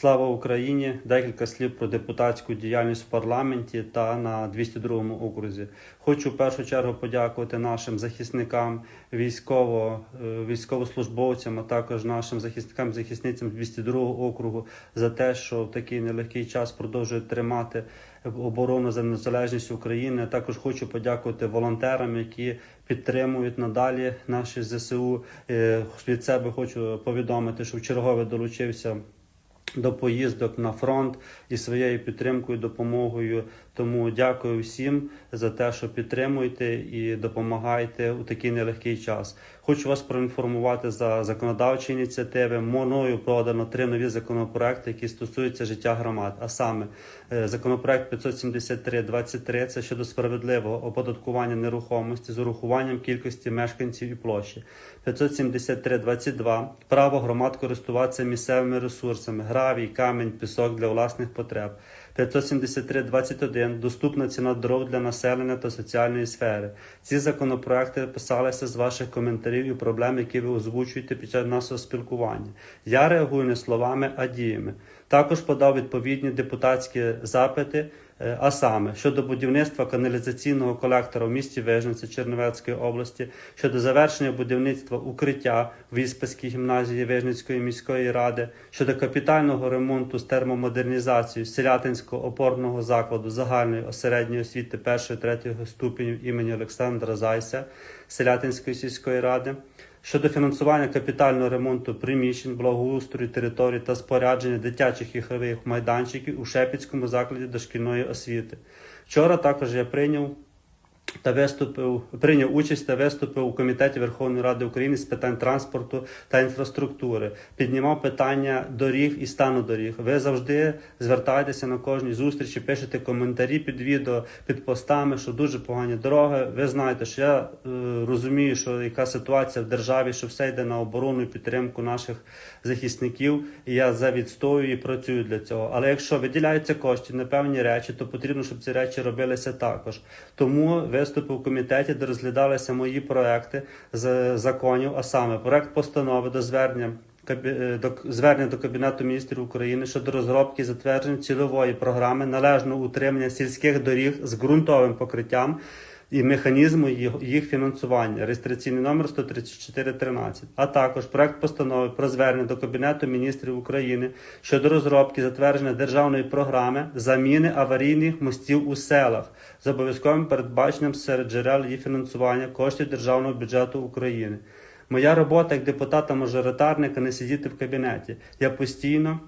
Слава Україні! Декілька слів про депутатську діяльність в парламенті та на 202 окрузі. Хочу в першу чергу подякувати нашим захисникам, військово, е, військовослужбовцям, а також нашим захисникам, захисницям 202 округу за те, що в такий нелегкий час продовжують тримати оборону за незалежність України. Також хочу подякувати волонтерам, які підтримують надалі наші ЗСУ. Е, Від себе хочу повідомити, що в чергове долучився до поїздок на фронт і своєю підтримкою, допомогою. Тому дякую всім за те, що підтримуєте і допомагаєте у такий нелегкий час. Хочу вас проінформувати за законодавчі ініціативи. Мною подано три нові законопроекти, які стосуються життя громад. А саме е, законопроект 573-23 – це щодо справедливого оподаткування нерухомості з урахуванням кількості мешканців і площі. 573-22 – право громад користуватися місцевими ресурсами, гравій, камінь, пісок для власних потреб. 573-21 – доступна ціна дров для населення та соціальної сфери. Ці законопроекти писалися з ваших коментарів і проблем, які ви озвучуєте під час нашого спілкування. Я реагую не словами, а діями. Також подав відповідні депутатські запити, а саме щодо будівництва каналізаційного колектора в місті Вижниця Чернівецької області, щодо завершення будівництва укриття в Віспаській гімназії Вижницької міської ради, щодо капітального ремонту з термомодернізацією селятинського опорного закладу загальної середньої освіти 1-3 ступенів імені Олександра Зайця Селятинської сільської ради щодо фінансування капітального ремонту приміщень, благоустрою територій та спорядження дитячих ігрових майданчиків у Шепіцькому закладі дошкільної освіти. Вчора також я прийняв та виступив, прийняв участь та виступив у комітеті Верховної Ради України з питань транспорту та інфраструктури. Піднімав питання доріг і стану доріг. Ви завжди звертаєтеся на кожній зустрічі, пишете коментарі під відео, під постами, що дуже погані дороги. Ви знаєте, що я е, розумію, що яка ситуація в державі, що все йде на оборону і підтримку наших захисників. І я за відстою і працюю для цього. Але якщо виділяються кошти на певні речі, то потрібно, щоб ці речі робилися також. Тому виступив у комітеті, де розглядалися мої проекти з законів, а саме проект постанови до звернення. Е, до звернення до Кабінету міністрів України щодо розробки і затвердження цільової програми належного утримання сільських доріг з ґрунтовим покриттям і механізму їх, фінансування, реєстраційний номер 13413, а також проект постанови про звернення до Кабінету міністрів України щодо розробки затвердження державної програми заміни аварійних мостів у селах з обов'язковим передбаченням серед джерел її фінансування коштів державного бюджету України. Моя робота як депутата-мажоритарника не сидіти в кабінеті. Я постійно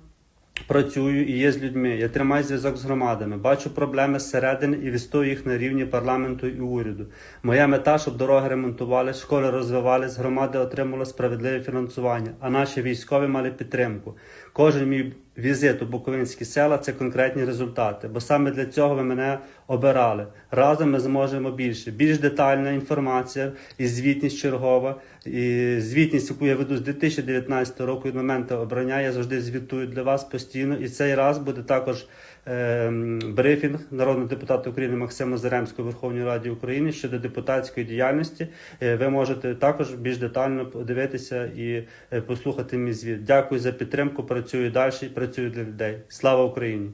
працюю і є з людьми. Я тримаю зв'язок з громадами, бачу проблеми зсередини і відстою їх на рівні парламенту і уряду. Моя мета, щоб дороги ремонтували, школи розвивались, громади отримали справедливе фінансування, а наші військові мали підтримку. Кожен мій візит у Буковинські села це конкретні результати, бо саме для цього ви мене обирали. Разом ми зможемо більше. Більш детальна інформація і звітність чергова, і звітність, яку я веду з 2019 року від моменту обрання, я завжди звітую для вас постійно. І цей раз буде також брифінг народного депутата України Максима Заремського в Верховній Раді України щодо депутатської діяльності. Е, ви можете також більш детально подивитися і е, послухати мій звіт. Дякую за підтримку. Працюю далі, працюю для людей. Слава Україні!